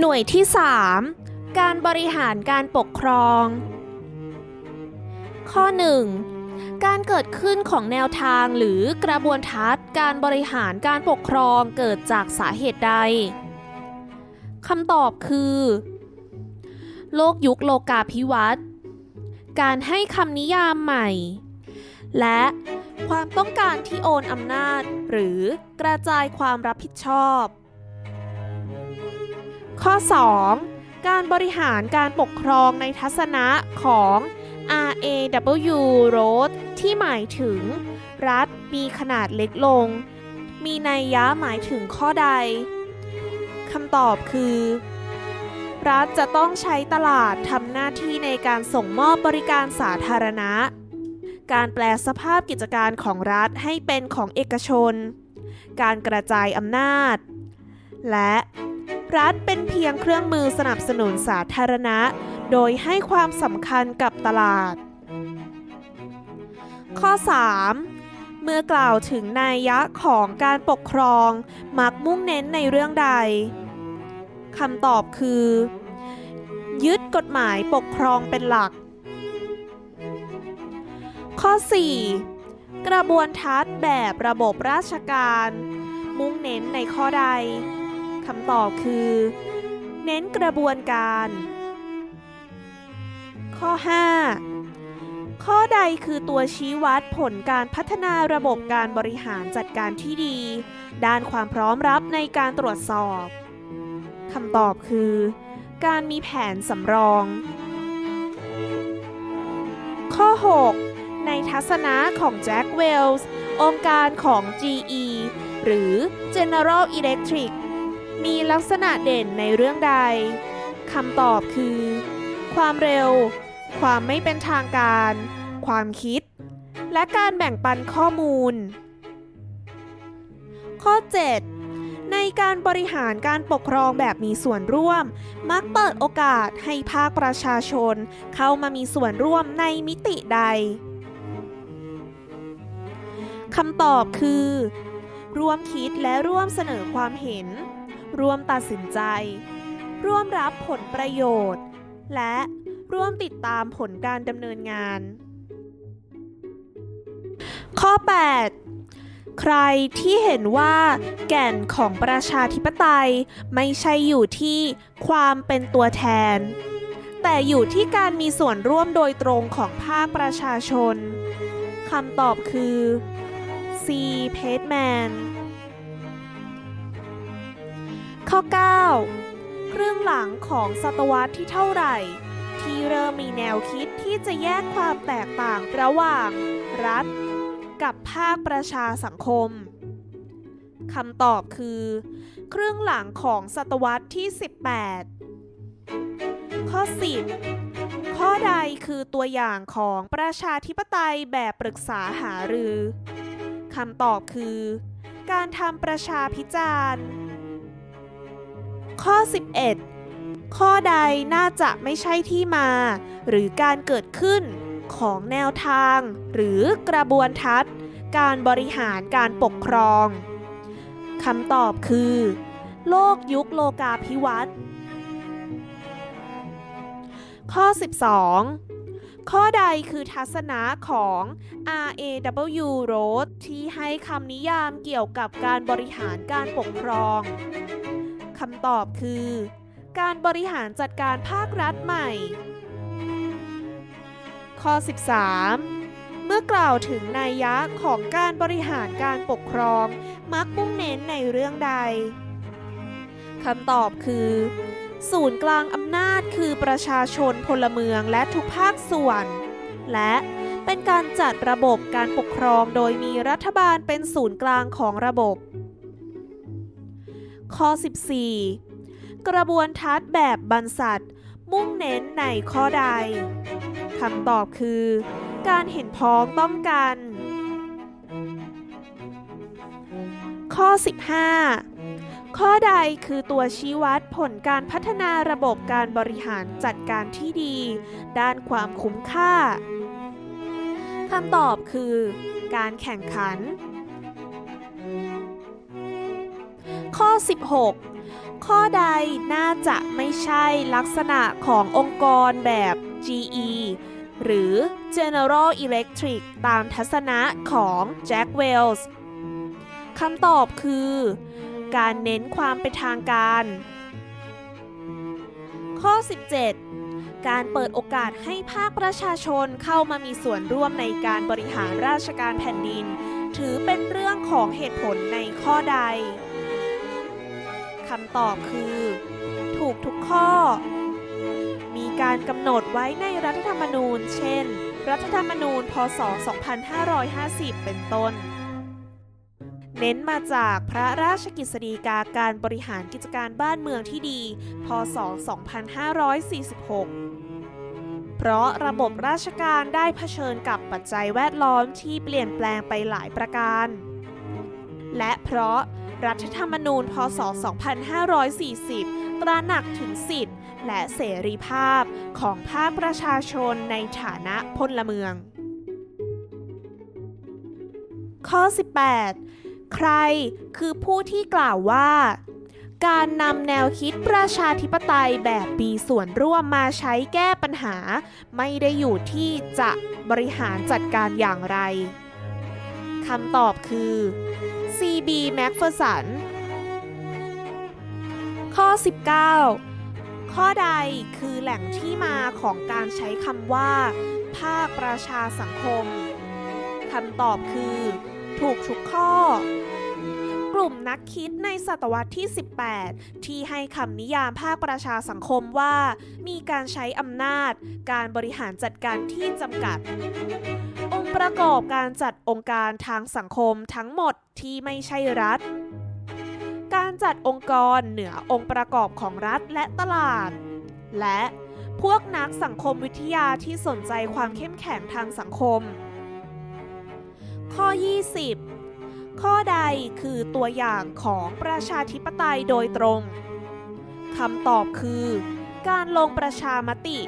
หน่วยที่ 3 การบริหารการปกครอง ข้อ 1 การเกิดขึ้นของแนวทางหรือกระบวนทัศน์ การบริหารการปกครองเกิดจากสาเหตุใดคำตอบคือ โลกยุคโลกาภิวัตน์การให้คำนิยามใหม่ และความต้องการที่โอนอำนาจ หรือกระจายความรับผิดชอบ ข้อ 2 การบริหารการปกครองในทัศนะของ RAW Road ที่หมายถึง รัฐมีขนาดเล็กลง มีนัยยะหมายถึงข้อใดคำตอบคือ รัฐจะต้องใช้ตลาดทำหน้าที่ในการส่งมอบบริการสาธารณะ การแปลสภาพกิจการของรัฐให้เป็นของเอกชน การกระจายอำนาจ และ รัฐเป็นเพียงเครื่องมือสนับสนุนสาธารณะ โดยให้ความสำคัญกับตลาด ข้อ 3 เมื่อกล่าวถึงนัยยะของการปกครอง มักมุ่งเน้นในเรื่องใดคำตอบคือ ยึดกฎหมายปกครองเป็นหลัก ข้อ 4 กระบวนทัศน์แบบระบบราชการ มุ่งเน้นในข้อใด คำตอบคือ เน้นกระบวนการ ข้อ 5 ข้อใดคือตัวชี้วัดผลการพัฒนาระบบการบริหารจัดการที่ดี ด้านความพร้อมรับในการตรวจสอบคำตอบคือ การมีแผนสำรอง ข้อ 6 ในทัศนะของแจ็คเวลส์องค์การของ GE หรือ General Electric มีลักษณะเด่นในเรื่องใดคำตอบคือ ความเร็ว ความไม่เป็นทางการ ความคิด และการแบ่งปันข้อมูล ข้อ 7 ในการบริหารการปกครองแบบมีส่วนร่วม มักเปิดโอกาสให้ภาคประชาชน เข้ามามีส่วนร่วมในมิติใดคำตอบคือ ร่วมคิดและร่วมเสนอความเห็น ร่วมตัดสินใจ ร่วมรับผลประโยชน์ และร่วมติดตามผลการดำเนินงาน ข้อ 8 ใครที่เห็นว่าแก่นของประชาธิปไตยไม่ใช่อยู่ที่ความเป็นตัวแทน แต่อยู่ที่การมีส่วนร่วมโดยตรงของภาคประชาชนคำตอบคือ C. p a t e m a n ข้อ9เครื่องหลังของศตวรรษที่เท่าไหร่ ที่เริ่มมีแนวคิดที่จะแยกความแตกต่างระหว่าง รัฐ กับภาคประชาสังคมคำตอบคือเครื่องหลังของศตวรรษที่ 18 ข้อ 10 ข้อใดคือตัวอย่างของประชาธิปไตยแบบปรึกษาหารือคำตอบคือ การทำประชาพิจารณ์ ข้อ 11 ข้อใดน่าจะไม่ใช่ที่มา หรือการเกิดขึ้นของแนวทาง หรือกระบวนทัศน์ การบริหารการปกครองคำตอบคือ โลกยุคโลกาภิวัตน์ข้อ 12 ข้อใดคือทัศนะของ RAW Road ที่ให้คำนิยามเกี่ยวกับการบริหารการปกครอง คำตอบคือ การบริหารจัดการภาครัฐใหม่ ข้อ 13 เมื่อกล่าวถึงนัยยะของการบริหารการปกครอง มักมุ่งเน้นในเรื่องใดคำตอบคือ ศูนย์กลางอำนาจคือประชาชนพลเมืองและทุกภาคส่วน และเป็นการจัดระบบการปกครองโดยมีรัฐบาลเป็นศูนย์กลางของระบบ ข้อ 14 กระบวนทัศน์แบบบรรษัท มุ่งเน้นในข้อใดคำตอบคือ การเห็นพ้องต้องกัน ข้อ 15 ข้อใดคือตัวชี้วัดผลการพัฒนาระบบการบริหารจัดการที่ดี ด้านความคุ้มค่าคำตอบคือ การแข่งขัน ข้อ 16 ข้อใดน่าจะไม่ใช่ลักษณะขององค์กรแบบ GE หรือ General Electric ตามทัศนะของ Jack Wells คำตอบคือ การเน้นความเป็นทางการ ข้อ 17 การเปิดโอกาสให้ภาคประชาชนเข้ามามีส่วนร่วมในการบริหารราชการแผ่นดิน ถือเป็นเรื่องของเหตุผลในข้อใด คำตอบคือ ถูกทุกข้อ มีการกำหนดไว้ในรัฐธรรมนูญ เช่น รัฐธรรมนูญ พศ 2550 เป็นต้น เน้นมาจากพระราชกฤษฎีกาการบริหารกิจการบ้านเมืองที่ดี พศ 2546เพราะระบบราชการได้เผชิญกับปัจจัยแวดล้อมที่เปลี่ยนแปลงไปหลายประการ และเพราะ รัฐธรรมนูญ พศ 2540 ตระหนักถึงสิทธิและเสรีภาพของภาคประชาชนในฐานะพลเมือง ข้อ 18 ใครคือผู้ที่กล่าวว่า การนำแนวคิดประชาธิปไตยแบบมีส่วนร่วมมาใช้แก้ปัญหา ไม่ได้อยู่ที่จะบริหารจัดการอย่างไรคำตอบคือ C.B. Macpherson ข้อ 19 ข้อใดคือแหล่งที่มาของการใช้คำว่า ภาคประชาสังคมคำตอบคือ ถูกทุกข้อ ลุ่มนักคิดในศตวรรษที่ 18 ที่ให้คำนิยามภาคประชาสังคมว่า มีการใช้อำนาจ การบริหารจัดการที่จำกัด องค์ประกอบการจัดองค์การทางสังคมทั้งหมดที่ไม่ใช่รัฐ การจัดองค์กรเหนือองค์ประกอบของรัฐและตลาด และพวกนักสังคมวิทยาที่สนใจความเข้มแข็งทางสังคม ข้อ 20 ข้อใดคือตัวอย่างของประชาธิปไตยโดยตรง คำตอบคือ การลงประชามติ